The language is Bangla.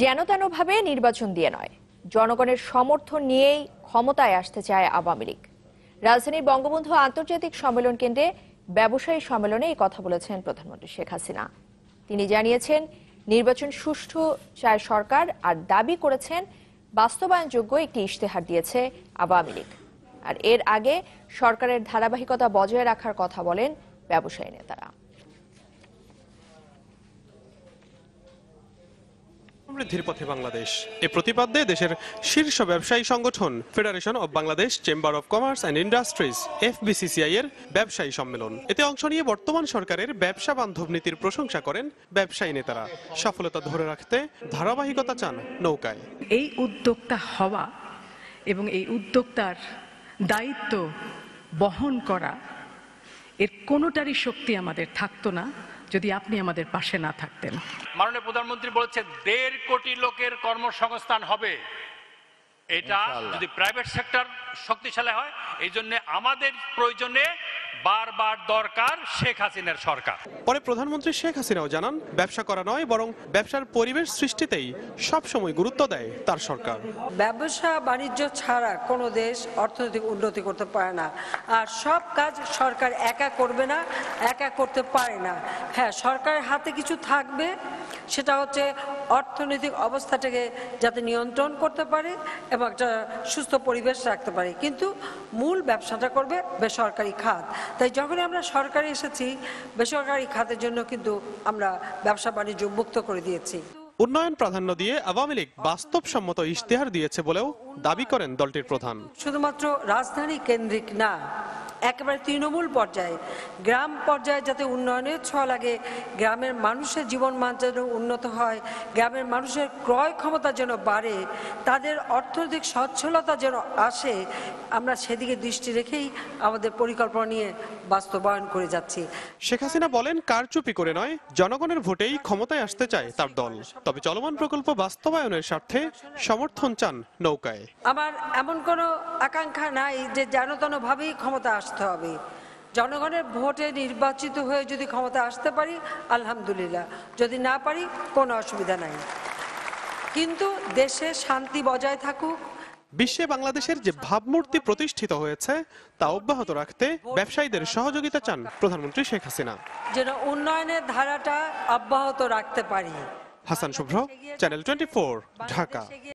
যেন তেনভাবে নির্বাচন দিয়ে নয়। জনগণের সমর্থন নিয়েই ক্ষমতায় আসতে চায় আওয়ামী লীগ। রাজধানীর বঙ্গবন্ধু আন্তর্জাতিক সম্মেলন কেন্দ্রে ব্যবসায়ী সম্মেলনে এই কথা বলেছেন প্রধানমন্ত্রী শেখ হাসিনা। তিনি জানিয়েছেন, নির্বাচন সুষ্ঠু চায় সরকার আর দাবি করেছেন, বাস্তবায়নযোগ্য একটি ইশতেহার দিয়েছে আওয়ামী লীগ। আর এর আগে সরকারের ধারাবাহিকতা বজায় রাখার কথা বলেন ব্যবসায়ী নেতারা। সমৃদ্ধির পথে বাংলাদেশ। এ প্রতিপাদ্যে দেশের শীর্ষ ব্যবসায়ী সংগঠন federation of Bangladesh chamber of commerce and industries FBCCI এর ব্যবসায়ী সম্মেলন। এতে অংশ নিয়ে বর্তমান সরকারের ব্যবসা বান্ধব নীতির প্রশংসা করেন ব্যবসায়ী নেতারা। সফলতা ধরে রাখতে ধারাবাহিকতা চান নৌকায়। এই উদ্যোক্তা হওয়া এবং এই উদ্যোক্তার দায়িত্ব বহন করা, এর কোনোটারই শক্তি আমাদের থাকতো না। যদি আপনি আমাদের পাশে না থাকতেন। মাননীয় প্রধানমন্ত্রী বলেছে দেড় কোটি লোকের কর্মসংস্থান হবে। এটা যদি প্রাইভেট সেক্টর শক্তিশালী হয় এই জন্য আমাদের প্রয়োজনে বারবার দরকার শেখ হাসিনার সরকার। পরে প্রধানমন্ত্রী শেখ হাসিনাও জানান ব্যবসা করা নয় বরং ব্যবসার পরিবেশ সৃষ্টিতেই সবসময় গুরুত্ব দেয় তার সরকার। ব্যবসা বাণিজ্য ছাড়া কোনো দেশ অর্থনৈতিক উন্নতি করতে পারে না। আর সব কাজ সরকার একা করবে না একা করতে পারে না। হ্যাঁ সরকারের হাতে কিছু থাকবে সেটা হচ্ছে অর্থনৈতিক অবস্থাটাকে যাতে নিয়ন্ত্রণ করতে পারে এবং একটা সুস্থ পরিবেশ রাখতে পারে। কিন্তু মূল ব্যবসাটা করবে বেসরকারি খাত। তাই যখনই আমরা সরকারি এসেছি, বেসরকারি খাতের জন্য কিন্তু আমরা ব্যবসা বাণিজ্য মুক্ত করে দিয়েছি। উন্নয়ন প্রাধান্য দিয়ে আওয়ামী লীগ বাস্তবসম্মত ইশতেহার দিয়েছে বলেও দাবি করেন দলটির প্রধান। শুধুমাত্র রাজধানী কেন্দ্রিক না একেবারে তৃণমূল পর্যায়ে গ্রাম পর্যায়ে যাতে উন্নয়নের ছোঁয়া লাগে গ্রামের মানুষের জীবনমান যেন উন্নত হয় গ্রামের মানুষের ক্রয় ক্ষমতা যেন বাড়ে তাদের অর্থনৈতিক সচ্ছলতা যেন আসে আমরা সেদিকে দৃষ্টি রেখেই আমাদের পরিকল্পনা নিয়ে বাস্তবায়ন করে যাচ্ছি। শেখ হাসিনা বলেন কারচুপি করে নয় জনগণের ভোটেই ক্ষমতায় আসতে চায় তার দল। তবে চলমান প্রকল্প বাস্তবায়নের স্বার্থে সমর্থন চান নৌকায়। আমার এমন কোনো আকাঙ্ক্ষা নাই যে যেনতনভাবেই ক্ষমতা আসতে হবে। জনগণের ভোটে নির্বাচিত হয়ে যদি ক্ষমতা আসতে পারি আলহামদুলিল্লাহ। যদি না পারি কোনো অসুবিধা নাই। কিন্তু দেশে শান্তি বজায় থাকুক। বিশ্বে বাংলাদেশের যে ভাবমূর্তি প্রতিষ্ঠিত হয়েছে তা অব্যাহত রাখতে ব্যবসায়ীদের সহযোগিতা চান প্রধানমন্ত্রী শেখ হাসিনা। যেন উন্নয়নের ধারাটা অব্যাহত রাখতে পারি। Hasan Shubhro channel twenty Dhaka.